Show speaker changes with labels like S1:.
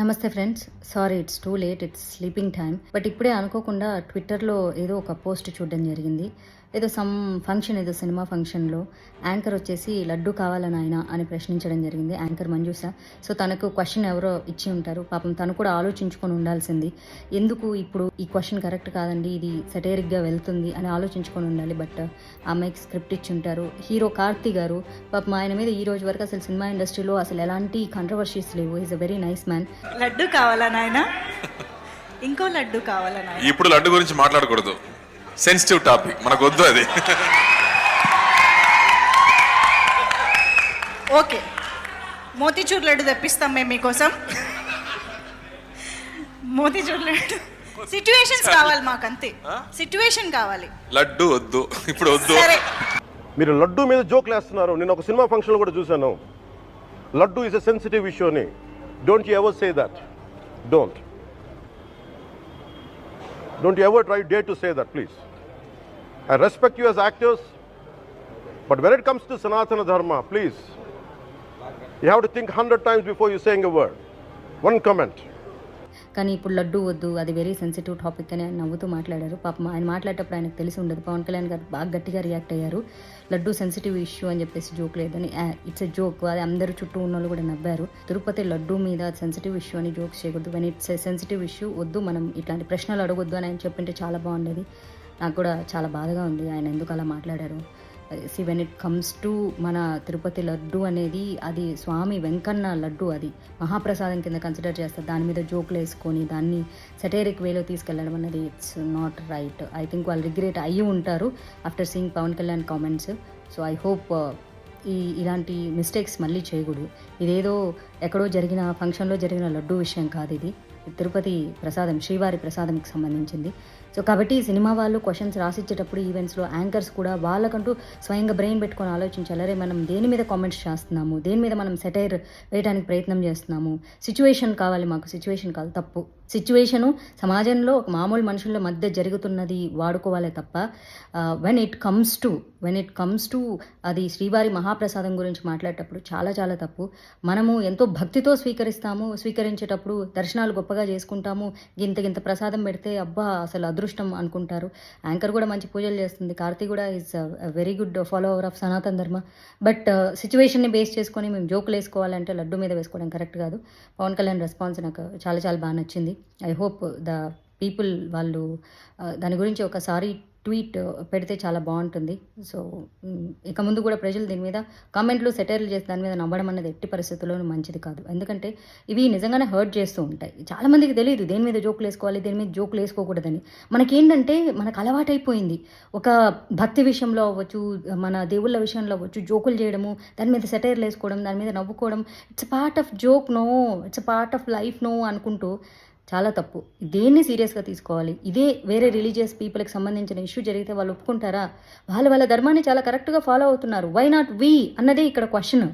S1: నమస్తే friends. Sorry it's too late it's sleeping time but ఇప్పుడే అనుకోకుండా ట్విట్టర్లో ఏదో ఒక పోస్ట్ చూడడం జరిగింది. ఏదో సమ్ ఫంక్షన్ ఏదో సినిమా ఫంక్షన్లో యాంకర్ వచ్చేసి లడ్డు కావాలని ఆయన అని ప్రశ్నించడం జరిగింది యాంకర్ మంజూస. సో తనకు క్వశ్చన్ ఎవరో ఇచ్చి ఉంటారు. పాపం తను కూడా ఆలోచించుకొని ఉండాల్సింది. ఎందుకు ఇప్పుడు ఈ క్వశ్చన్ కరెక్ట్ కాదండి? ఇది సెటేరిక్గా వెళ్తుంది అని ఆలోచించుకొని ఉండాలి. బట్ ఆ అమ్మాయికి స్క్రిప్ట్ ఇచ్చి ఉంటారు. హీరో కార్తీ గారు పాపం ఆయన మీద ఈ రోజు వరకు అసలు సినిమా ఇండస్ట్రీలో అసలు ఎలాంటి కంట్రవర్షీస్ లేవు. Is a very nice man
S2: laddu కావాలా నాయన? ఇంకో లడ్డు కావాలా నాయన?
S3: ఇప్పుడు లడ్డు గురించి మాట్లాడకూడదు. సెన్సిటివ్ టాపిక్ మనకు వద్దు అది.
S2: ఓకే. మోతీచూర్ లడ్డు తెప్పిస్తాం మేము మీకోసం. మోతీచూర్ లడ్డు. సిచ్యువేషన్స్ కావాలి మాకు అంతే సిచ్యువేషన్ కావాలి.
S3: లడ్డు వద్దు. ఇప్పుడు వద్దు.
S2: సరే.
S4: మీరు లడ్డు మీద జోక్లు వేస్తున్నారు నేను ఒక సినిమా ఫంక్షన్లో కూడా చూశాను. Laddu is a sensitive issue అని. Don't you ever say that. Don't. Don't you ever try dare to say that, please. I respect you as actors, but when it comes to Sanatana Dharma, please, you have to think 100 times before you saying a word. One comment.
S1: కానీ ఇప్పుడు లడ్డు వద్దు అది very sensitive topic అని ఆయన నవ్వుతూ మాట్లాడారు. పాపం ఆయన మాట్లాడేటప్పుడు ఆయనకు తెలిసి ఉండదు. పవన్ కళ్యాణ్ గారు బాగా గట్టిగా రియాక్ట్ అయ్యారు. లడ్డు సెన్సిటివ్ ఇష్యూ అని చెప్పేసి జోక్ లేదని ఇట్స్ ఎ జోక్ అది అందరూ చుట్టూ ఉన్న వాళ్ళు కూడా నవ్వారు. తిరుపతి లడ్డు మీద సెన్సిటివ్ ఇష్యూ అని జోక్స్ చేయకూడదు. కానీ ఇట్స్ ఎ సెన్సిటివ్ ఇష్యూ వద్దు మనం ఇట్లాంటి ప్రశ్నలు అడగొద్దు అని ఆయన చెప్పింటే చాలా బాగుండేది. నాకు కూడా చాలా బాధగా ఉంది. ఆయన ఎందుకు అలా మాట్లాడారు? See when it comes to మన తిరుపతి లడ్డు అనేది అది స్వామి వెంకన్న లడ్డు అది. మహాప్రసాదం కింద కన్సిడర్ చేస్తారు. దాని మీద జోకులు వేసుకొని దాన్ని సెటేరిక్ వేలో తీసుకెళ్ళడం అనేది it's not right I think వాళ్ళు రిగ్రెట్ అయ్యి ఉంటారు after seeing Pawan Kalyan comments so I hope ఈ ఇలాంటి మిస్టేక్స్ మళ్ళీ చేయకూడదు. ఇదేదో ఎక్కడో జరిగిన ఫంక్షన్లో జరిగిన లడ్డు విషయం కాదు ఇది. తిరుపతి ప్రసాదం శ్రీవారి ప్రసాదంకి సంబంధించింది. సో కాబట్టి సినిమా వాళ్ళు క్వశ్చన్స్ రాసిచ్చేటప్పుడు ఈవెంట్స్లో యాంకర్స్ కూడా వాళ్ళకంటూ స్వయంగా బ్రెయిన్ పెట్టుకొని ఆలోచించాలి. అరే మనం దేని మీద కామెంట్స్ చేస్తున్నాము? దేని మీద మనం సెటైర్ వేయడానికి ప్రయత్నం చేస్తున్నాము? సిచ్యువేషన్ కావాలి మాకు సిచ్యువేషన్ కాదు తప్పు. సిచ్యువేషను సమాజంలో ఒక మామూలు మనుషుల మధ్య జరుగుతున్నది వాడుకోవాలే తప్ప when it comes to when it comes to అది శ్రీవారి మహాప్రసాదం గురించి మాట్లాడేటప్పుడు చాలా చాలా తప్పు. మనము ఎంతో భక్తితో స్వీకరిస్తాము స్వీకరించేటప్పుడు దర్శనాలు గొప్ప గొప్పగా చేసుకుంటాము. గింత గింత ప్రసాదం పెడితే అబ్బా అసలు అదృష్టం అనుకుంటారు. యాంకర్ కూడా మంచి పూజలు చేస్తుంది. కార్తీ కూడా is very good follower of Sanatan Dharma. But uh, సిచ్యువేషన్ని బేస్ చేసుకొని మేము జోకులు వేసుకోవాలంటే లడ్డు మీద వేసుకోవడం కరెక్ట్ కాదు. పవన్ కళ్యాణ్ రెస్పాన్స్ నాకు చాలా చాలా బాగా నచ్చింది. ఐ హోప్ ద పీపుల్ వాళ్ళు uh, దాని గురించి ఒకసారి ట్వీట్ uh, పెడితే చాలా బాగుంటుంది. సో ఇక ముందు కూడా ప్రజలు దీని మీద కామెంట్లు సెటైర్లు చేసి దాని మీద నవ్వడం అనేది ఎట్టి పరిస్థితుల్లోనూ మంచిది కాదు. ఎందుకంటే ఇవి నిజంగానే హర్ట్ చేస్తూ ఉంటాయి. చాలామందికి తెలియదు దేని మీద జోకులు వేసుకోవాలి దేని మీద జోకులు వేసుకోకూడదని. మనకేంటంటే మనకు అలవాటైపోయింది. ఒక భక్తి విషయంలో అవ్వచ్చు మన దేవుళ్ళ విషయంలో అవ్వచ్చు జోకులు చేయడము దాని మీద సెటైర్లు వేసుకోవడం దాని మీద నవ్వుకోవడం it's part of joke no it's part of life no అనుకుంటూ చాలా తప్పు. దేన్ని సీరియస్గా తీసుకోవాలి? ఇదే వేరే రిలీజియస్ పీపుల్కి సంబంధించిన ఇష్యూ జరిగితే వాళ్ళు ఒప్పుకుంటారా? వాళ్ళ వాళ్ళ ధర్మాన్ని చాలా కరెక్ట్గా ఫాలో అవుతున్నారు. వై నాట్ వీ అన్నదే ఇక్కడ క్వశ్చన్